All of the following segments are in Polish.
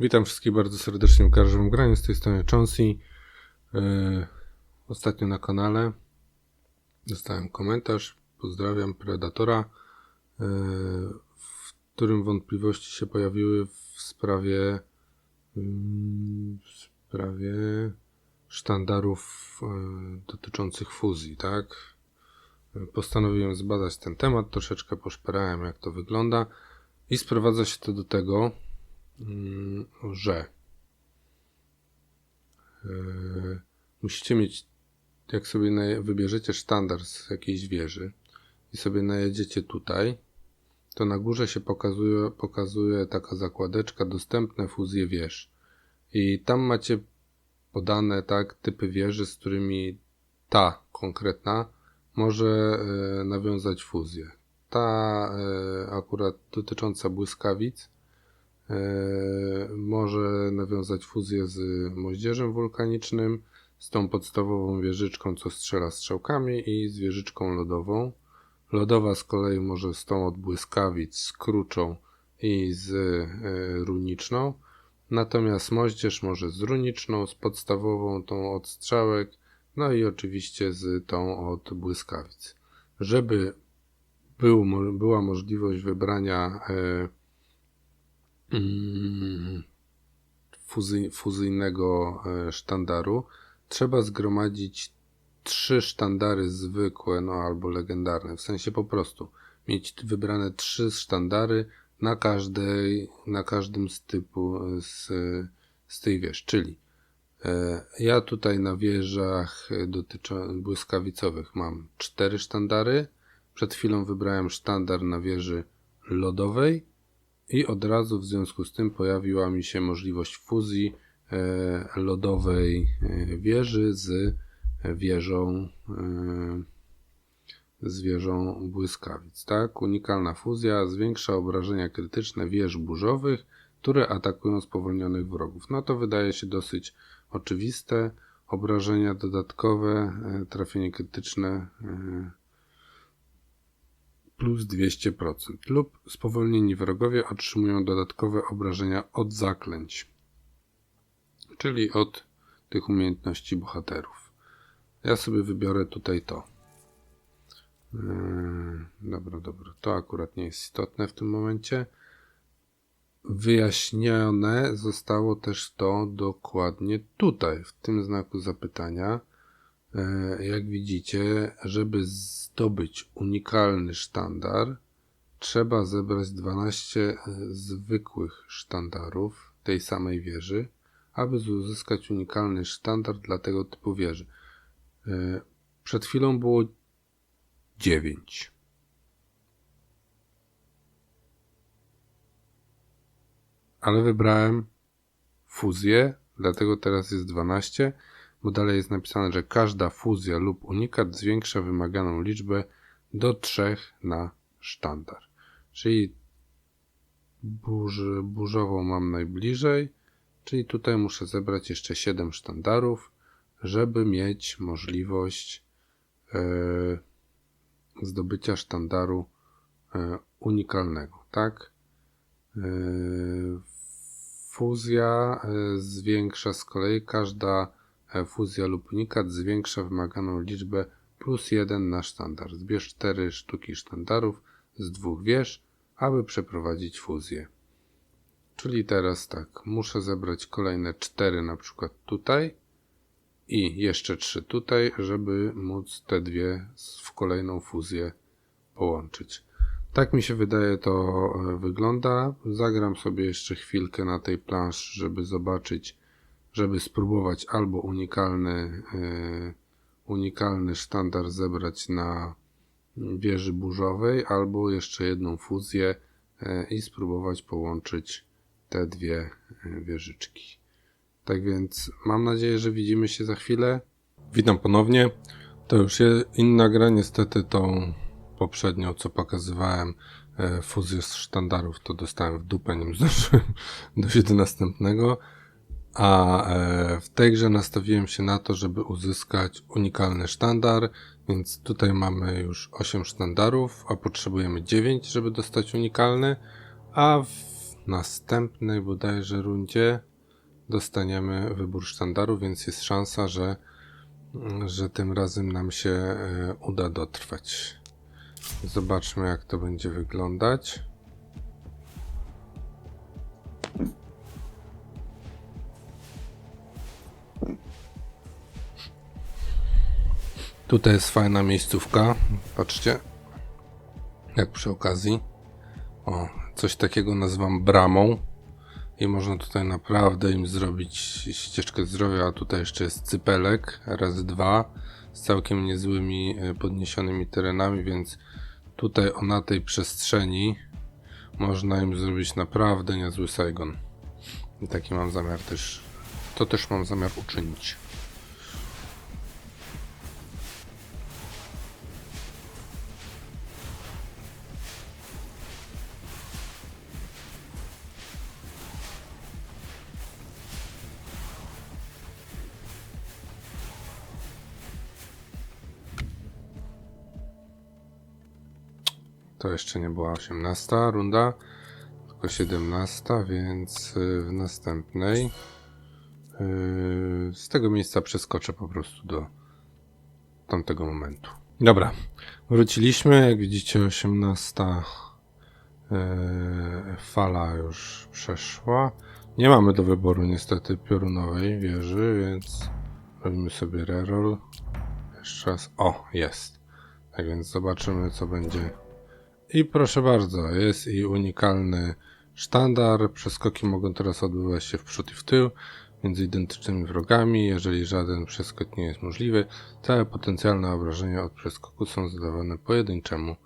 Witam wszystkich bardzo serdecznie w Garżowym Graniu, z tej strony Chauncey. Yy, ostatnio na kanale dostałem komentarz, pozdrawiam Predatora, yy, w którym wątpliwości się pojawiły w sprawie yy, w sprawie sztandarów yy, dotyczących fuzji, tak? Postanowiłem zbadać ten temat, troszeczkę poszperałem jak to wygląda i sprowadza się to do tego, Mm, że yy, musicie mieć, jak sobie wybierzecie sztandar z jakiejś wieży i sobie najedziecie tutaj, to na górze się pokazuje, pokazuje taka zakładeczka dostępne fuzje wież. I tam macie podane tak typy wieży, z którymi ta konkretna może e, nawiązać fuzję. Ta e, akurat dotycząca błyskawic e, może nawiązać fuzję z moździerzem wulkanicznym, z tą podstawową wieżyczką, co strzela strzałkami i z wieżyczką lodową. Lodowa z kolei może z tą od błyskawic, z kruczą i z e, runiczną. Natomiast moździerz może z runiczną, z podstawową, tą od strzałek, no i oczywiście z tą od błyskawic. Żeby był, była możliwość wybrania e, fuzy, fuzyjnego e, sztandaru, trzeba zgromadzić trzy sztandary zwykłe, no albo legendarne, w sensie po prostu. Mieć wybrane trzy sztandary na każdej, na każdym z typu z, z tej wież, czyli e, ja tutaj na wieżach dotyczą błyskawicowych mam cztery sztandary. Przed chwilą wybrałem sztandar na wieży lodowej i od razu w związku z tym pojawiła mi się możliwość fuzji e, lodowej e, wieży z wieżą e, z wieżą błyskawic. Tak? Unikalna fuzja zwiększa obrażenia krytyczne wież burzowych, które atakują spowolnionych wrogów. No to wydaje się dosyć oczywiste. Obrażenia dodatkowe, trafienie krytyczne plus 200% lub spowolnieni wrogowie otrzymują dodatkowe obrażenia od zaklęć, czyli od tych umiejętności bohaterów. Ja sobie wybiorę tutaj to. Yy, Dobra, dobra. To akurat nie jest istotne w tym momencie. Wyjaśnione zostało też to dokładnie tutaj, w tym znaku zapytania. E, Jak widzicie, żeby zdobyć unikalny sztandar, trzeba zebrać 12 zwykłych sztandarów tej samej wieży, aby uzyskać unikalny sztandar dla tego typu wieży. E, Przed chwilą było 9. Ale wybrałem fuzję, dlatego teraz jest 12, bo dalej jest napisane, że każda fuzja lub unikat zwiększa wymaganą liczbę do 3 na sztandar. Czyli burzy, burzową mam najbliżej, czyli tutaj muszę zebrać jeszcze 7 sztandarów, żeby mieć możliwość e, zdobycia sztandaru e, unikalnego, tak? E, Fuzja zwiększa z kolei każda fuzja lub unikat zwiększa wymaganą liczbę plus 1 na sztandar. Zbierz 4 sztuki sztandarów z dwóch wież, aby przeprowadzić fuzję. Czyli teraz tak, muszę zebrać kolejne 4 na przykład tutaj i jeszcze 3 tutaj, żeby móc te dwie w kolejną fuzję połączyć. Tak mi się wydaje to e, wygląda. Zagram sobie jeszcze chwilkę na tej planszy, żeby zobaczyć, żeby spróbować albo unikalny, e, unikalny sztandar zebrać na wieży burzowej, albo jeszcze jedną fuzję e, i spróbować połączyć te dwie e, wieżyczki. Tak więc mam nadzieję, że widzimy się za chwilę. Witam ponownie. To już inna gra, niestety tą poprzednią, co pokazywałem, fuzję z sztandarów, to dostałem w dupę, nim zdążyłem dojść do następnego. A e, w tej grze nastawiłem się na to, żeby uzyskać unikalny sztandar, więc tutaj mamy już 8 sztandarów, a potrzebujemy 9, żeby dostać unikalny, a w następnej bodajże rundzie dostaniemy wybór sztandaru, więc jest szansa, że, że tym razem nam się e, uda dotrwać. Zobaczmy, jak to będzie wyglądać. Tutaj jest fajna miejscówka. Patrzcie. Jak przy okazji. O, coś takiego nazywam bramą. I można tutaj naprawdę im zrobić ścieżkę zdrowia. A tutaj jeszcze jest cypelek, raz dwa, z całkiem niezłymi e, podniesionymi terenami, więc tutaj o na tej przestrzeni można im zrobić naprawdę niezły Saigon. I taki mam zamiar też, to też mam zamiar uczynić. To jeszcze nie była 18 runda, tylko 17, więc y, w następnej z tego miejsca przeskoczę po prostu do tamtego momentu. Dobra, wróciliśmy. Jak widzicie, 18 yy, fala już przeszła. Nie mamy do wyboru niestety piorunowej wieży, więc robimy sobie reroll. Jeszcze raz. O, jest. Tak więc zobaczymy, co będzie i proszę bardzo, jest i unikalny sztandar. Przeskoki mogą teraz odbywać się w przód i w tył między identycznymi wrogami. Jeżeli żaden przeskok nie jest możliwy, całe potencjalne obrażenia od przeskoku są zadawane pojedynczemu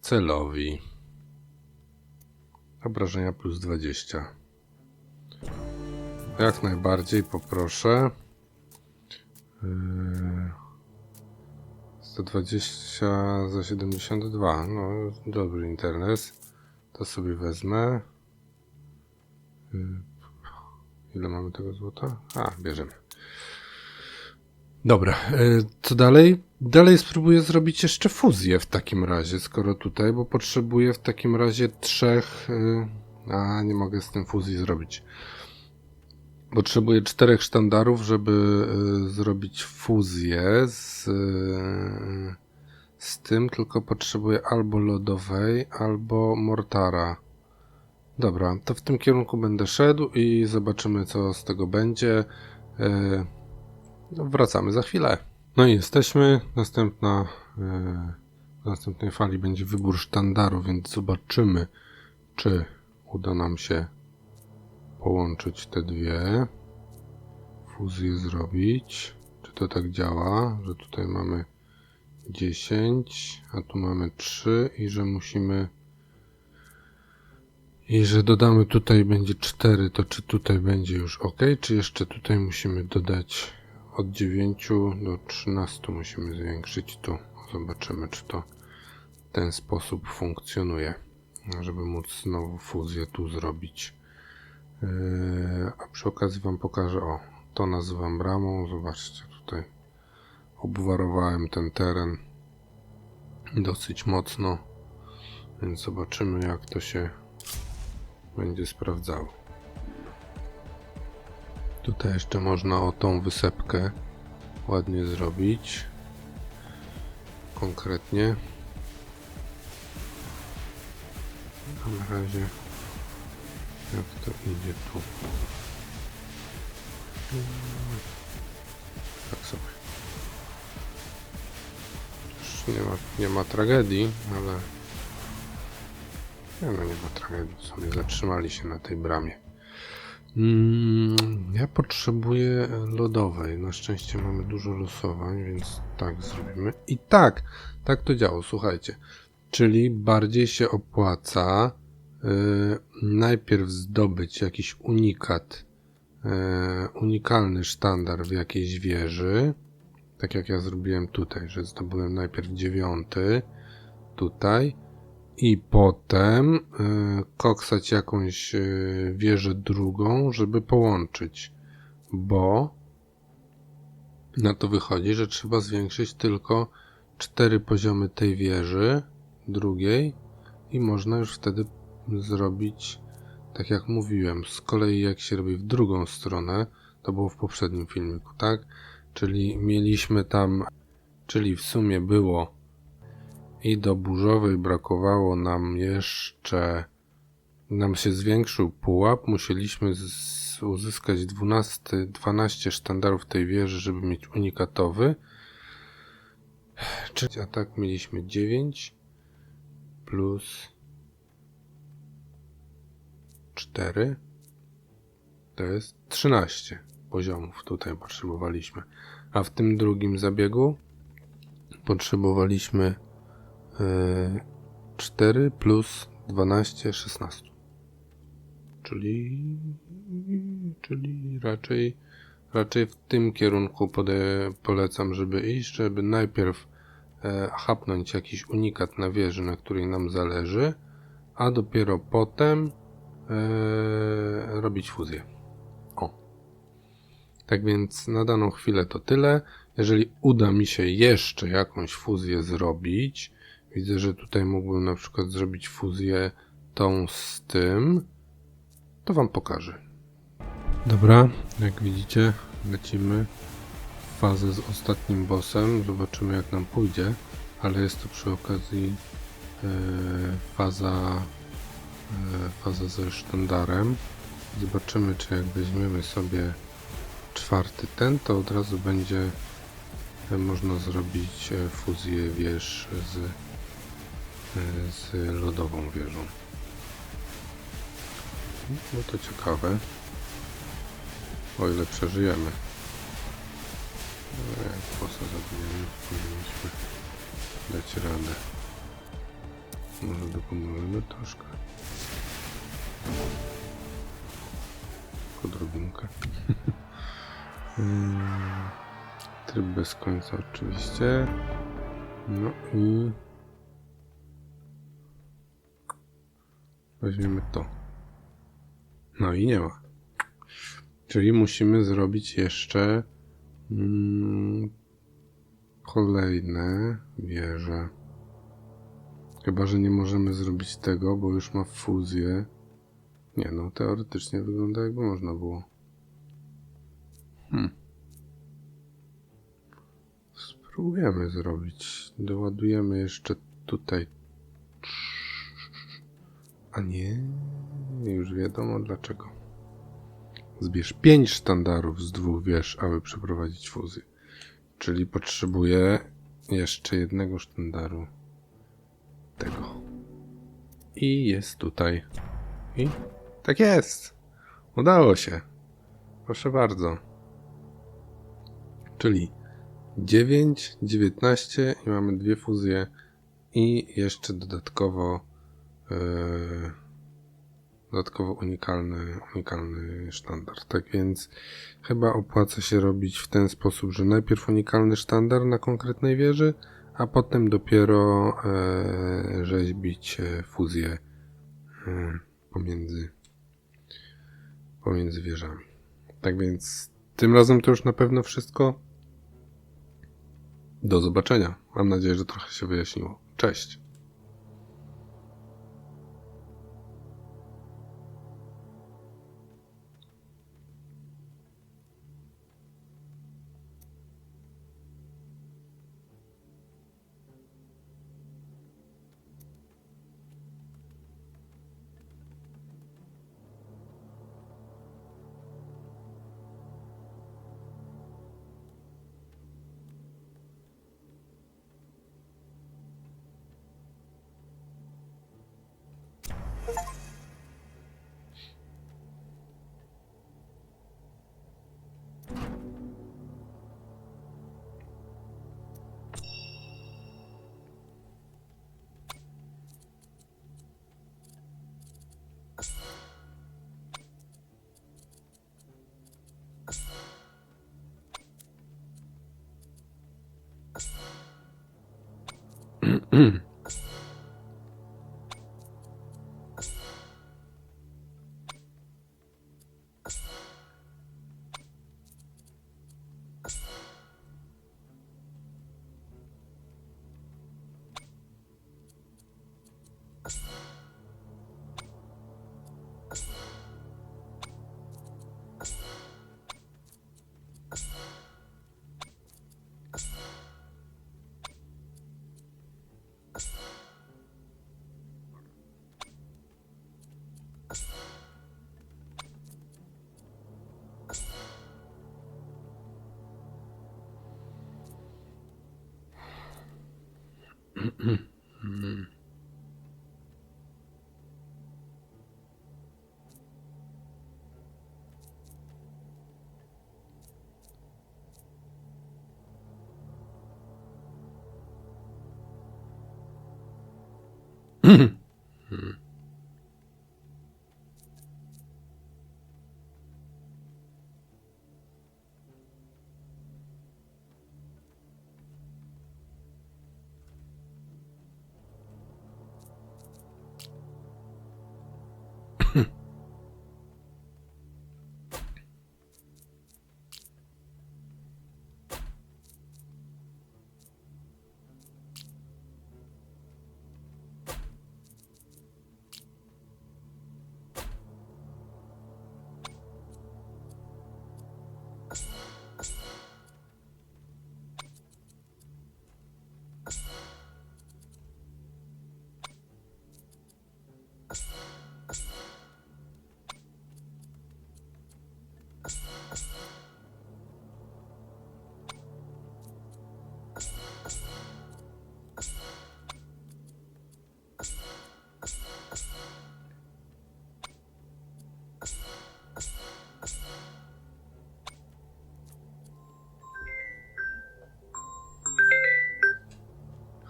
celowi. Obrażenia plus 20. Jak najbardziej poproszę. Yy... 120 za 72. No, dobry internet. To sobie wezmę. Ile mamy tego złota? A, bierzemy. Dobra, y, co dalej? Dalej spróbuję zrobić jeszcze fuzję w takim razie, skoro tutaj, bo potrzebuję w takim razie trzech. y, A, nie mogę z tym fuzji zrobić. Potrzebuję czterech sztandarów, żeby y, zrobić fuzję z, z tym, tylko potrzebuję albo lodowej, albo mortara. Dobra, to w tym kierunku będę szedł i zobaczymy, co z tego będzie. Y, no, wracamy za chwilę. No i jesteśmy. Następna, y, w następnej fali będzie wybór sztandaru, więc zobaczymy, czy uda nam się połączyć te dwie, fuzję zrobić. Czy to tak działa, że tutaj mamy 10, a tu mamy 3 i że musimy i że dodamy tutaj będzie 4, to czy tutaj będzie już ok, czy jeszcze tutaj musimy dodać od 9 do 13 musimy zwiększyć tu. Zobaczymy, czy to w ten sposób funkcjonuje, żeby móc znowu fuzję tu zrobić. Yy, a przy okazji Wam pokażę, o, to nazywam bramą, zobaczcie tutaj obwarowałem ten teren dosyć mocno, więc zobaczymy jak to się będzie sprawdzało. Tutaj jeszcze można o tą wysepkę ładnie zrobić, konkretnie. Na razie jak to idzie tu? Tak sobie. Już nie ma, nie ma tragedii, ale... Nie no, nie ma tragedii. Sobie zatrzymali się na tej bramie. Mm, ja potrzebuję lodowej. Na szczęście mamy dużo losowań, więc tak zrobimy. I tak, tak to działo, słuchajcie. Czyli bardziej się opłaca yy, najpierw zdobyć jakiś unikat, yy, unikalny sztandar w jakiejś wieży. Tak jak ja zrobiłem tutaj, że zdobyłem najpierw dziewiąty tutaj i potem y, koksać jakąś y, wieżę drugą, żeby połączyć, bo na to wychodzi, że trzeba zwiększyć tylko cztery poziomy tej wieży drugiej i można już wtedy zrobić tak jak mówiłem, z kolei jak się robi w drugą stronę, to było w poprzednim filmiku, tak? Czyli mieliśmy tam, czyli w sumie było i do burzowej brakowało nam jeszcze, nam się zwiększył pułap, musieliśmy z, uzyskać 12, 12 sztandarów tej wieży, żeby mieć unikatowy. Czyli atak mieliśmy 9 plus 4 to jest 13 poziomów tutaj potrzebowaliśmy. A w tym drugim zabiegu potrzebowaliśmy 4 plus 12, 16. Czyli, czyli raczej, raczej w tym kierunku pode, polecam, żeby iść, żeby najpierw e, chapnąć jakiś unikat na wieży, na której nam zależy, a dopiero potem e, robić fuzję. O. Tak więc na daną chwilę to tyle. Jeżeli uda mi się jeszcze jakąś fuzję zrobić, widzę, że tutaj mógłbym na przykład zrobić fuzję tą z tym, to Wam pokażę. Dobra, jak widzicie, lecimy w fazę z ostatnim bossem. Zobaczymy, jak nam pójdzie, ale jest to przy okazji e, faza, e, faza ze sztandarem. Zobaczymy, czy jak weźmiemy sobie czwarty ten, to od razu będzie e, można zrobić fuzję wież z, z lodową wieżą. No to ciekawe. O ile przeżyjemy. Jak bossa zabijemy, powinniśmy dać radę. Może dopomogemy troszkę. Tylko drobinkę. Mm, Tryb bez końca oczywiście. No i... Weźmiemy to. No i nie ma. Czyli musimy zrobić jeszcze mm, kolejne wieże. Chyba, że nie możemy zrobić tego, bo już ma fuzję. Nie no, teoretycznie wygląda jakby można było. Hmm. Spróbujemy zrobić. Doładujemy jeszcze tutaj. A nie, już wiadomo dlaczego. Zbierz 5 sztandarów z dwóch wież, aby przeprowadzić fuzję. Czyli potrzebuję jeszcze jednego sztandaru tego. I jest tutaj. I tak jest. Udało się. Proszę bardzo. Czyli 9, 19 i mamy dwie fuzje i jeszcze dodatkowo dodatkowo unikalny, unikalny sztandar. Tak więc chyba opłaca się robić w ten sposób, że najpierw unikalny sztandar na konkretnej wieży, a potem dopiero e, rzeźbić e, fuzję e, pomiędzy, pomiędzy wieżami. Tak więc tym razem to już na pewno wszystko. Do zobaczenia. Mam nadzieję, że trochę się wyjaśniło. Cześć. うん。you Mm-hmm.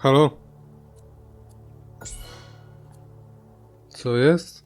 Halo? Co jest?